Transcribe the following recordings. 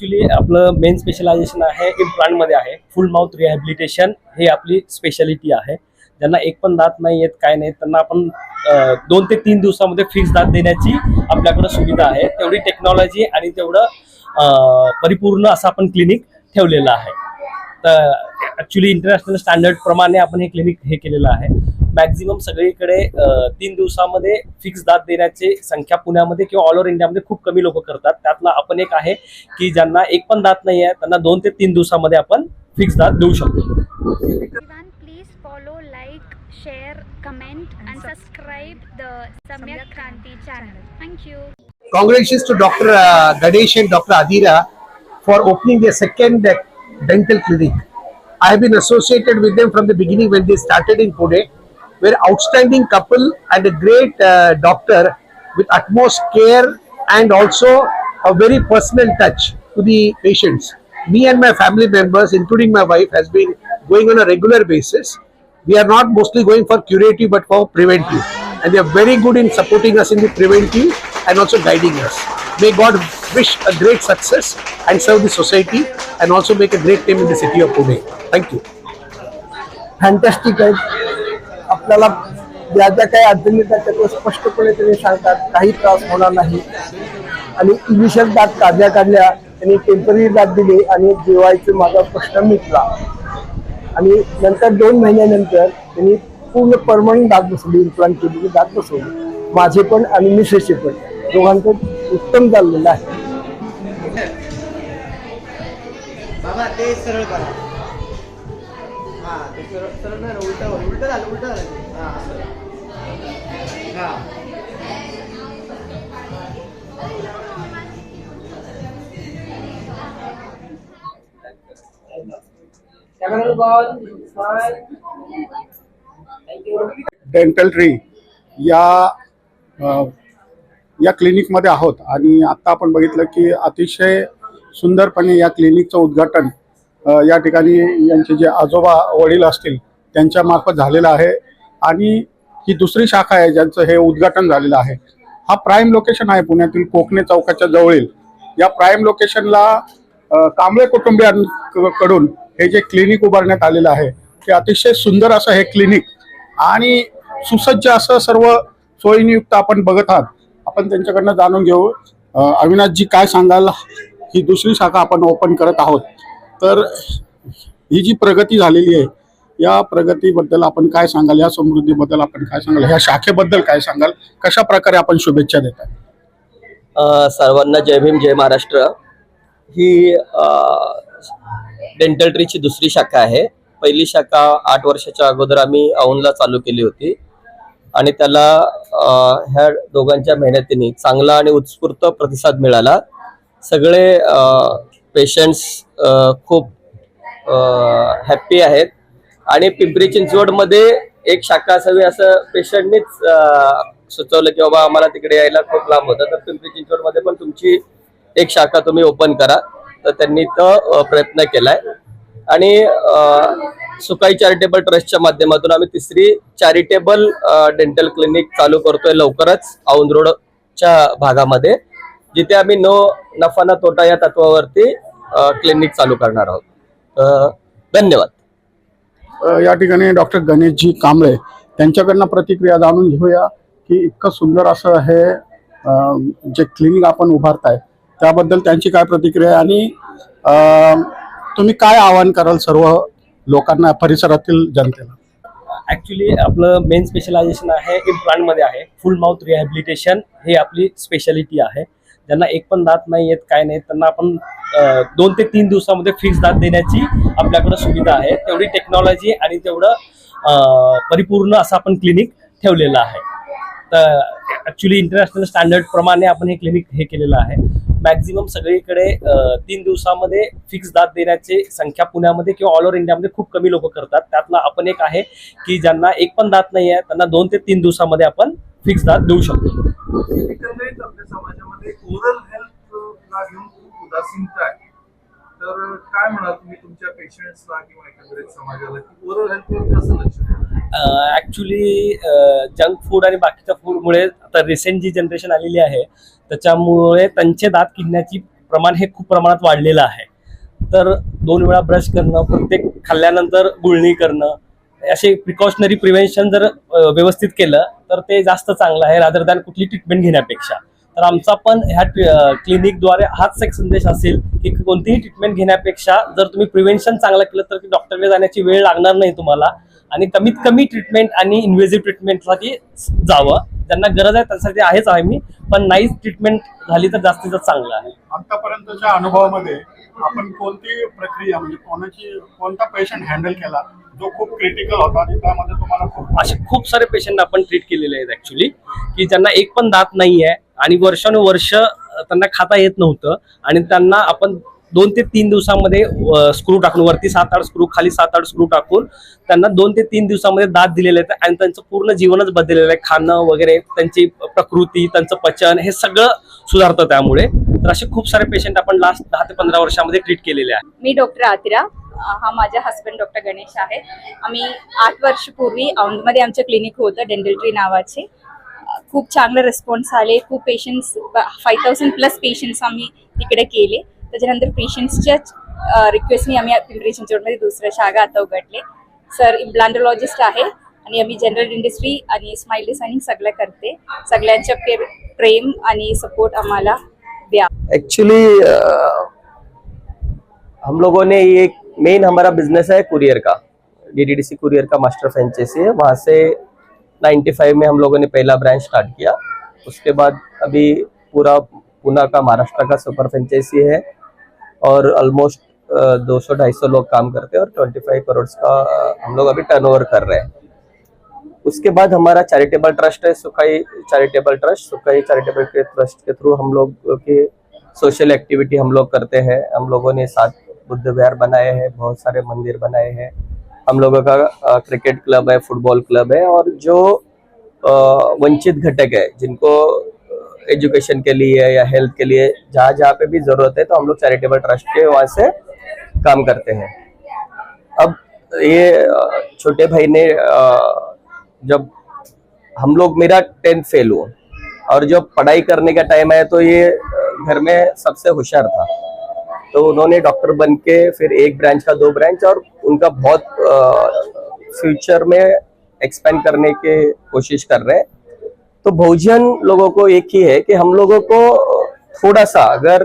Actually आपलं main specialisation आहे इम्प्लांटमध्ये आहे. फुल माउथ रिहॅबिलिटेशन हे आपली स्पेशालिटी आहे. ज्यांना एक पण दात नाही येत काय नाही त्यांना आपण दोन ते तीन दिवसामध्ये फिक्स दात देण्याची आपल्याकडे सुविधा आहे. तेवढी टेक्नॉलॉजी आणि तेवढं परिपूर्ण असं आपण क्लिनिक ठेवलेलं आहे. तर ॲक्च्युली इंटरनॅशनल स्टँडर्ड प्रमाणे आपण हे क्लिनिक हे केलेलं आहे मॅक्झिमम सगळीकडे तीन दिवसामध्ये फिक्स दात देण्याची संख्या पुण्यामध्ये किंवा ऑल ओव्हर इंडियामध्ये खूप कमी लोक करतात त्यातला आपण एक आहे की ज्यांना एक पण दात नाही आहे त्यांना दोन ते तीन दिवसामध्ये आपण फिक्स दात देऊ शकतो share, comment, and subscribe the Samyak Kranti channel. Thank you. Congratulations to Dr. Uh, Ganesh and Dr. Adira for opening their second dental clinic. I have been associated with them from the beginning when they started in Pune. We're outstanding couple and a great uh, doctor with utmost care and also a very personal touch to the patients. Me and my family members, including my wife, has been going on a regular basis. We are not mostly going for curative but for preventive. And they are very good in supporting us in the preventive and also guiding us. May God wish a great success and serve the society and also make a great name in the city of Pune. Thank you. Fantastic आपल्याला ज्या ज्या काही अडचणी येतात त्याचं स्पष्टपणे त्यांनी सांगतात. काही त्रास होणार नाही. आणि इनिशियल दात काढल्या काढल्या त्यांनी टेंपररी दात दिली आणि जेवायचे माझा प्रश्न मिटला. आणि नंतर दोन महिन्यानंतर त्यांनी पूर्ण परमनंट दात बसवली इम्प्लांट केली दात बसवली. माझे पण आणि मिसेसचे पण. दोघांचं उत्तम चाललेलं आहे. बाबा ते सरळ करा. हा ते सरळ सरळ नाही ना, उलटं झालं उलटं झालं. ते. हा. हा डेंटल ट्री या या क्लिनिकमध्ये आहोत. आणि आत्ता आपण बघितलं की अतिशय सुंदरपणे या क्लिनिकचं उद्घाटन या ठिकाणी यांचे जे आजोबा वडील असतील त्यांच्या मार्फत झालेलं आहे. आणि ही दुसरी शाखा आहे ज्यांचं हे उद्घाटन झालेलं आहे. हा प्राईम लोकेशन आहे पुण्यातील कोकणे चौकाच्या जवळील. या प्राईम लोकेशनला कांबळे कुटुंबियांकडून हे जे क्लिनिक उभारण्यात आलेलं आहे ते अतिशय सुंदर असं हे क्लिनिक आणि सुसज्ज असं सर्व सोयीनियुक्त आपण बघत आहात. आपण त्यांच्याकडनं जाणून घेऊ. अविनाशजी काय सांगाल? ही दुसरी शाखा आपण ओपन करत आहोत. तर ही जी प्रगती झालेली आहे या प्रगतीबद्दल आपण काय सांगाल? या समृद्धीबद्दल आपण काय सांगाल? ह्या शाखेबद्दल काय सांगाल? कशा प्रकारे आपण शुभेच्छा देताय अ, सर्वांना जय भीम जय महाराष्ट्र. ही डेंटल ट्रीची दुसरी शाखा आहे. पहिली शाखा आठ वर्षाच्या अगोदर आम्ही औनला चालू केली होती. आणि त्याला ह्या दोघांच्या मेहनतीने चांगला आणि उत्स्फूर्त प्रतिसाद मिळाला. सगळे पेशंट्स खूप हॅप्पी आहेत. आणि पिंपरी चिंचवडमध्ये एक शाखा असावी असं पेशंटनीच सुचवलं की बाबा आम्हाला तिकडे यायला खूप लांब होतं. तर पिंपरी चिंचवडमध्ये पण तुमची एक शाखा तुम्ही ओपन करा. तर त्यांनी तो प्रयत्न केलाय. आणि सुकाई चॅरिटेबल ट्रस्टच्या माध्यमातून आम्ही तिसरी चॅरिटेबल डेंटल क्लिनिक चालू करतोय लवकरच औंद रोडच्या भागामध्ये जिथे आम्ही नो नफा ना तोटा या तत्वावरती क्लिनिक चालू करणार आहोत. धन्यवाद. या ठिकाणी डॉक्टर गणेशजी कांबळे त्यांच्याकडनं प्रतिक्रिया जाणून घेऊया की इतकं सुंदर असं हे जे क्लिनिक आपण उभारताय त्याबद्दल त्यांची काय प्रतिक्रिया आणि तुम्ही काय आवाहन कराल सर्व लोकांना परिसरातील जनतेला. ॲक्च्युली आपलं मेन स्पेशलायझेशन आहे इम्प्लांटमध्ये आहे. फुल माउथ रिहॅबिलिटेशन हे आपली स्पेशालिटी आहे. ज्यांना एक पण दात नाही येत काय नाही त्यांना आपण दोन ते तीन दिवसामध्ये फिक्स दात देण्याची आपल्याकडे सुविधा आहे. तेवढी टेक्नॉलॉजी आणि तेवढं परिपूर्ण असं आपण क्लिनिक ठेवलेलं आहे. तर ॲक्च्युली इंटरनॅशनल स्टँडर्ड प्रमाणे आपण हे क्लिनिक हे केलेलं आहे. मॅक्झिमम सगळीकडे तीन दिवसामध्ये फिक्स दात देण्याची संख्या पुण्यामध्ये किंवा ऑल ओव्हर इंडियामध्ये खूप कमी लोक करतात. त्यातला आपण एक आहे की ज्यांना एक पण दात नाही आहे त्यांना दोन ते तीन दिवसामध्ये आपण फिक्स दात देऊ शकतो. तर काय म्हणाल तुम्ही तुमच्या पेशंट्सला किंवा एकंदरीत समाजाला की ओरल हेल्थ कसं लक्ष द्या ॲक्च्युली जंक फूड आणि बाकीच्या फूडमुळे आता रिसेंट जी जनरेशन आलेली आहे त्याच्यामुळे त्यांचे दात किडण्याची प्रमाण हे खूप प्रमाणात वाढलेलं आहे. तर दोन वेळा ब्रश करणं प्रत्येक खाल्ल्यानंतर गुळणी करणं असे प्रिकॉशनरी प्रिव्हेन्शन जर व्यवस्थित केलं तर ते जास्त चांगलं आहे रादर दॅन कुठली ट्रीटमेंट घेण्यापेक्षा. तर आमचा पण ह्या क्लिनिकद्वारे हाच एक संदेश असेल की कोणतीही ट्रीटमेंट घेण्यापेक्षा जर तुम्ही प्रिव्हेन्शन चांगलं केलं तर डॉक्टरकडे जाण्याची वेळ लागणार नाही तुम्हाला. आणि कमीत कमी ट्रीटमेंट आणि इन्व्हेजिव्ह ट्रीटमेंटसाठी जावं. ज्यांना गरज आहे त्यासाठी आहेच आहे मी पण नाहीच ट्रीटमेंट झाली तर जास्तीत जास्त चांगलं आहे. आतापर्यंतच्या अनुभवामध्ये आपण कोणती प्रक्रिया म्हणजे कोणाची कोणता पेशंट हँडल केला जो खूप क्रिटिकल होता त्यामध्ये तुम्हाला असे खूप सारे पेशंट आपण ट्रीट केलेले आहेत ऍक्च्युली की ज्यांना एक पण दात नाही आहे आणि वर्षानुवर्ष त्यांना खाता येत नव्हतं आणि त्यांना आपण दोन ते तीन दिवसामध्ये स्क्रू टाकून वरती सात आठ स्क्रू खाली सात आठ स्क्रू टाकून त्यांना दोन ते तीन दिवसामध्ये दात दिलेले आहेत आणि त्यांचं पूर्ण जीवनच बदललेलं आहे. खाणं वगैरे त्यांची प्रकृती त्यांचं पचन हे सगळं सुधारतं त्यामुळे. तर असे खूप सारे पेशंट आपण लास्ट दहा ते पंधरा वर्षामध्ये ट्रीट केलेले आहे. मी डॉक्टर आतिरा हा माझ्या हस्बंड डॉक्टर गणेश आहे. आम्ही आठ वर्षपूर्वी औंधमध्ये आमचं क्लिनिक होतं डेंटलट्री नावाचे. खूप चांगले रिस्पॉन्स आले. खूप patients five thousand plus patients आम्ही तिकडे केले. त्याच्यानंतर पेशंट्सच्या रिक्वेस्टनी आम्ही पिंपरी चिंचवडमध्ये दुसऱ्या शाखा आता उघडले. सर इम्प्लांटोलॉजिस्ट आहे आणि आम्ही जनरल इंडस्ट्री आणि स्माईल डिझायनिंग सगळं करते. सगळ्यांच्या प्रे- प्रेम आणि सपोर्ट आम्हाला द्या. एक्चुअली हम लोगों ने ये मेन हमारा बिजनेस है कुरियर का. डीडीडीसी कुरियर का मास्टर फ्रेंचाइजी है. वहाँ से 95 में हम लोगों ने पहला ब्रांच स्टार्ट किया. उसके बाद अभी पूरा पूना का महाराष्ट्र का सुपर फ्रेंचाइजी है. और ऑलमोस्ट दो सौ, ढाई सौ लोग काम करते हैं और 25 करोड़ का हम लोग अभी टर्नओवर कर रहे हैं। उसके बाद हमारा चैरिटेबल ट्रस्ट है, Sukhai charitable trust Sukhai charitable trust के थ्रू हम लोग की सोशल एक्टिविटी हम लोग करते हैं। हम लोगों ने सात बुद्ध विहार बनाए हैं, बहुत सारे मंदिर बनाए हैं। हम लोगों का क्रिकेट क्लब है फुटबॉल क्लब है और जो वंचित घटक है, जिनको एजुकेशन के लिए या हेल्थ के लिए, जहाँ जहाँ पे भी ज़रूरत है तो हम लोग चैरिटेबल ट्रस्ट के वहाँ से काम करते हैं। अब ये, छोटे भाई ने जब हम लोग, मेरा टेंथ फेल हुआ और जब पढ़ाई करने का टाइम आया तो ये घर में सबसे होशियार था। तो उन्होंने डॉक्टर बन के फिर एक ब्रांच का दो ब्रांच और उनका बहुत फ्यूचर में एक्सपेंड करने की कोशिश कर रहे हैं। तो बहुजन लोगों को एक ही है कि हम लोगों को, थोड़ा सा अगर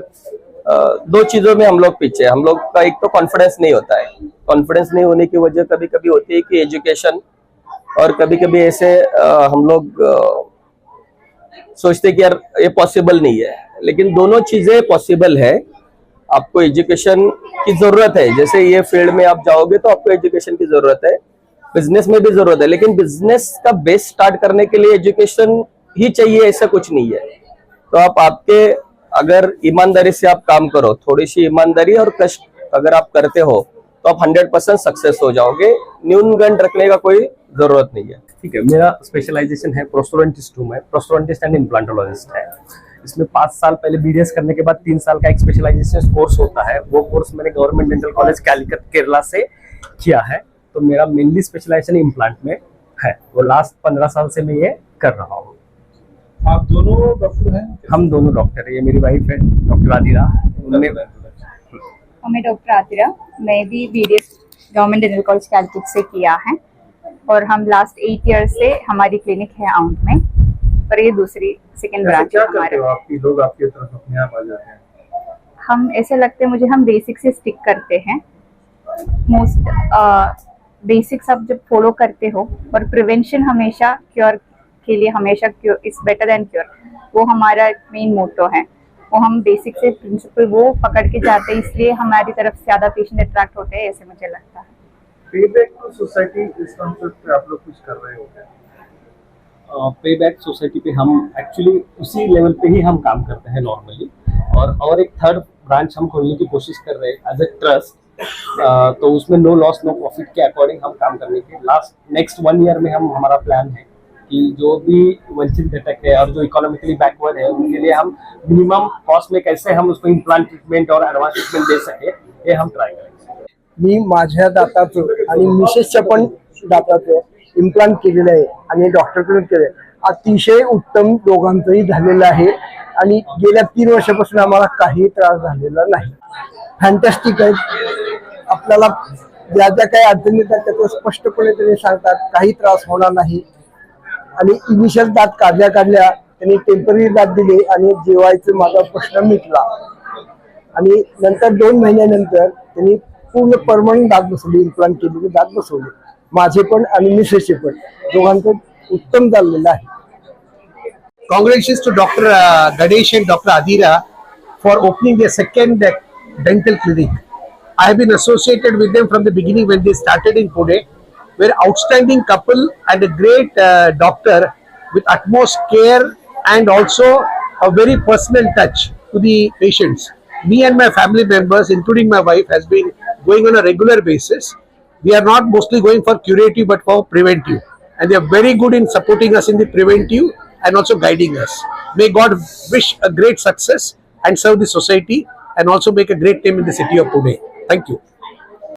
दो चीज़ों में हम लोग पीछे हम लोग का एक तो कॉन्फिडेंस नहीं होता है। कॉन्फिडेंस नहीं होने की वजह कभी कभी होती है कि एजुकेशन और कभी कभी ऐसे हम लोग सोचते कि यार ये पॉसिबल नहीं है। लेकिन दोनों चीज़ें पॉसिबल है। आपको एजुकेशन की ज़रूरत है। जैसे ये फ़ील्ड में आप जाओगे तो आपको एजुकेशन की ज़रूरत है। बिज़नेस में भी ज़रूरत है, लेकिन बिज़नेस का बेस स्टार्ट करने के लिए एजुकेशन ही चाहिए, ऐसा कुछ नहीं है। तो आप आपके, अगर ईमानदारी से आप काम करो थोड़ी सी ईमानदारी और कष्ट अगर आप करते हो तो आप हंड्रेड परसेंट सक्सेस हो जाओगे। न्यूनगंड रखने का कोई ज़रूरत नहीं है। ठीक है, मेरा स्पेशलाइजेशन है प्रोस्टोडेंटिस्ट हूँ मैं। प्रोस्टोडेंटिस्ट एंड इम्प्लांटोलॉजिस्ट है। इसमें पाँच साल पहले बीडीएस करने के बाद तीन साल का एक स्पेशलाइजेशन कोर्स होता है। वो कोर्स मैंने government dental college Calicut Kerala से किया है। तो मेरा मेनली स्पेशलाइजेशन इम्प्लांट में है। वो लास्ट पंद्रह साल से मैं ये कर रहा हूँ। आप दोनों डॉक्टर हैं? हम दोनों डॉक्टर है। ये मेरी वाइफ है डॉक्टर आदिरा। उनने मैं डॉक्टर आतिरा मैं भी B government dental college Calicut से किया है। और हम लास्ट एट ईयर से हमारी क्लिनिक है आउंट में। पर ये दूसरी सेकेंड ब्रांच क्या है करते हो? आपकी लोग आपकी तरफ़ अपने आप आ जाते हैं। हम ऐसे लगते हैं मुझे हम बेसिक से स्टिक करते हैं। मोस्ट बेसिक्स आप जब फॉलो करते हो और प्रिवेंशन हमेशा क्योर के लिए हमेशा cure is better than cure वो हमारा मेन मोटो है। वो हम बेसिक से प्रिंसिपल वो पकड़ के जाते हैं इसलिए हमारी तरफ़ से ज़्यादा पेशेंट अट्रैक्ट होते हैं ऐसे मुझे लगता है। फीडबैक टू सोसाइटी इस कॉन्सेप्ट पे आप लोग कुछ कर रहे हो पे बैक सोसाइटी पे हम एक्चुअली उसी लेवल पे ही हम काम करते हैं नॉर्मली और और एक थर्ड ब्रांच हम खोलने की कोशिश कर रहे हैं एज ए ट्रस्ट तो उसमें नो लॉस नो प्रॉफिट के अकॉर्डिंग हम काम करने के लास्ट नेक्स्ट वन ईयर में हम हमारा प्लान है कि जो भी वंचित घटक है और जो इकोनॉमिकली बैकवर्ड है उनके लिए हम मिनिमम कॉस्ट में कैसे हम उसको इम्प्लांट ट्रीटमेंट और एडवांस ट्रीटमेंट दे सके ये हम ट्राई करेंगे। मी माझ्या दाताचं आणि मिसेसच्या पण दाताचं इम्प्लांट केलेलं आहे आणि डॉक्टरकडून केलं अतिशय उत्तम दोघांचंही झालेलं आहे आणि गेल्या तीन वर्षापासून आम्हाला काही त्रास झालेला नाही. फॅन्टॅस्टिक आहे. आपल्याला ज्या ज्या काही अडचणी येतात त्याचं स्पष्टपणे त्यांनी सांगतात काही त्रास होणार नाही आणि इनिशियल दात काढल्या काढल्या त्यांनी टेंपररी दात दिले आणि जेवायचं माझा प्रश्न मिटला आणि नंतर दोन महिन्यानंतर त्यांनी पूर्ण परमनंट दात बसवली इम्प्लांट केलेली दात बसवले माझे पण आणि मिसेसचे पण दोघांचं उत्तम चाललेलं आहे Congratulations to Dr. Uh, Ganesh and Dr. Adira for opening their second uh, dental clinic. I have been associated with them from the beginning when they started in Pune. We're outstanding couple and a great uh, doctor with utmost care and also a very personal touch to the patients. Me and my family members, including my wife, has been going on a regular basis. We are not mostly going for curative but for preventive. And they are very good in supporting us in the preventive and also guiding us. May God wish a great success and serve the society and also make a great name in the city of Pune. Thank you.